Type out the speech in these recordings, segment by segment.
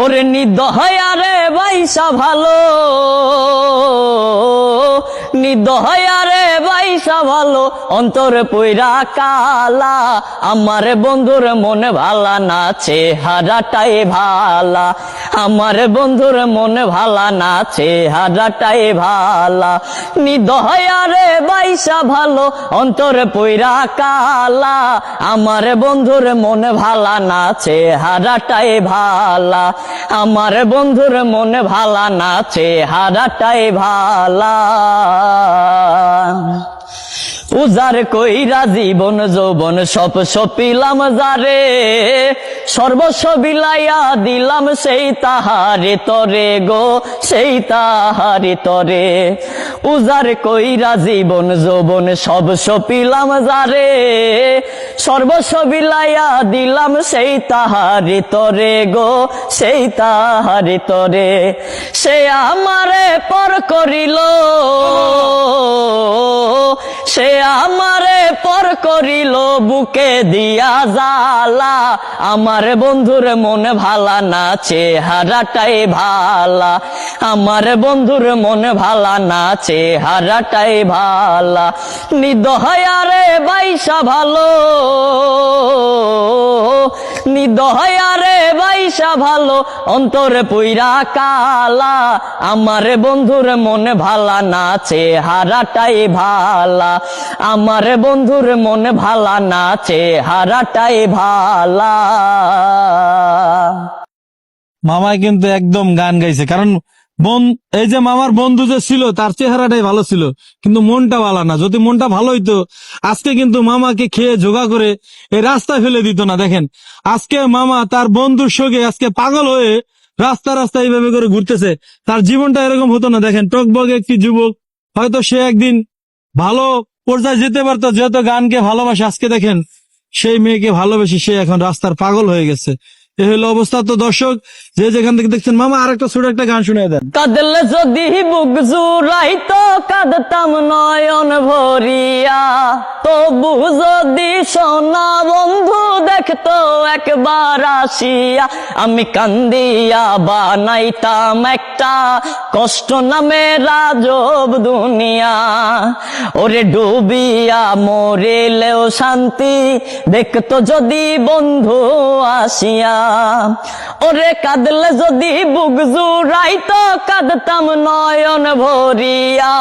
ওরে নিদয়ারে বাইসা ভালো। নিদয়ারে বাইসা ভালো, অন্তরে পইরা কালা। আমার বন্ধুর মনে ভালা না, চেহারাটাই ভালা। আমার বন্ধুর মনে ভালা না, চেহারাটাই ভালা। নিদয়ারে বাইসা ভালো, অন্তরে পইরা কালা। আমার বন্ধুর মনে ভালা না, চেহারাটাই ভালা। আমার বন্ধুর মনে ভালা না, চেহারাটাই ভালা। উজার কইরা জীবন, যৌবন সপ সপিলাম যারে। সর্বস্ব বিলাইয়া দিলাম সেই তাহারে তরে গো, সেই তাহারে তরে। উজার কইরা জীবন, যৌবন সব সপিলাম যারে। সর্বস্ব বিলাইয়া দিলাম সেই তাহারে তরে গো, সেই তাহারে তরে। সে আমারে পর করিল, সে আমারে পর করিল, বুকে দিয়া জালা আমার বন্ধুর মন ভালা না, চেহারাটাই ভালা। আমার বন্ধুর মন ভালা না চেহারাটাই ভালা। নিদয়ারে বাইসা ভালো। নিদয়ারে বাইসা ভালো, অন্তরে পুইরা কালা। আমার বন্ধুর মনে ভালা না চেহারাটাই ভালা। আমার বন্ধুর মনে ভালা না চেহারাটাই ভালা। মামাই কিন্তু একদম গান গাইছে, কারণ বোন এই যে মামার বন্ধু যে ছিল, তার চেহারাটাই ভালো ছিল, কিন্তু মনটা ভালো না। যদি মনটা ভালো হইতো, আজকে কিন্তু মামাকে খেয়ে জোগা করে এই রাস্তায় ফেলে দিত না, দেখেন। আজকে মামা তার বন্ধুর সঙ্গে আজকে পাগল হয়ে রাস্তা রাস্তা এইভাবে করে ঘুরতেছে। তার জীবনটা এরকম হতো না, দেখেন। টকবগ একটি যুবক, হয়তো সে একদিন ভালো পর্যায়ে যেতে পারতো যেহেতু গানকে ভালোবাসে। আজকে দেখেন, সেই মেয়েকে ভালোবেসে সে এখন রাস্তার পাগল হয়ে গেছে। এ হলো অবস্থা। তো দর্শক, যে যেখান থেকে দেখছেন মামা আর একটা ছোট একটা গান শুনে দেন। কাদলে যদি বুক জুড়াইতো কাঁদতাম নয়ন ভরিয়া। তবু যদি সোনা বন্ধু দেখতো একবার আসিয়া, আমি কান্দিয়া বানাইতাম একটা কষ্ট নামে রাজব দুনিয়া। ওরে ডুবিয়া মরিলেও শান্তি দেখতো যদি বন্ধু আসিয়া। ওরে কাঁদলে যদি বুক জুড়াইতো, কাঁদতাম নয়ন ভরিয়া।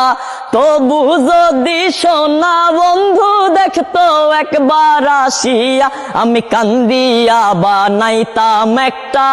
তবু যদি সোনা বন্ধু দেখতো একবার আসিয়া আমি কান্দিয়া বানাইতাম একটা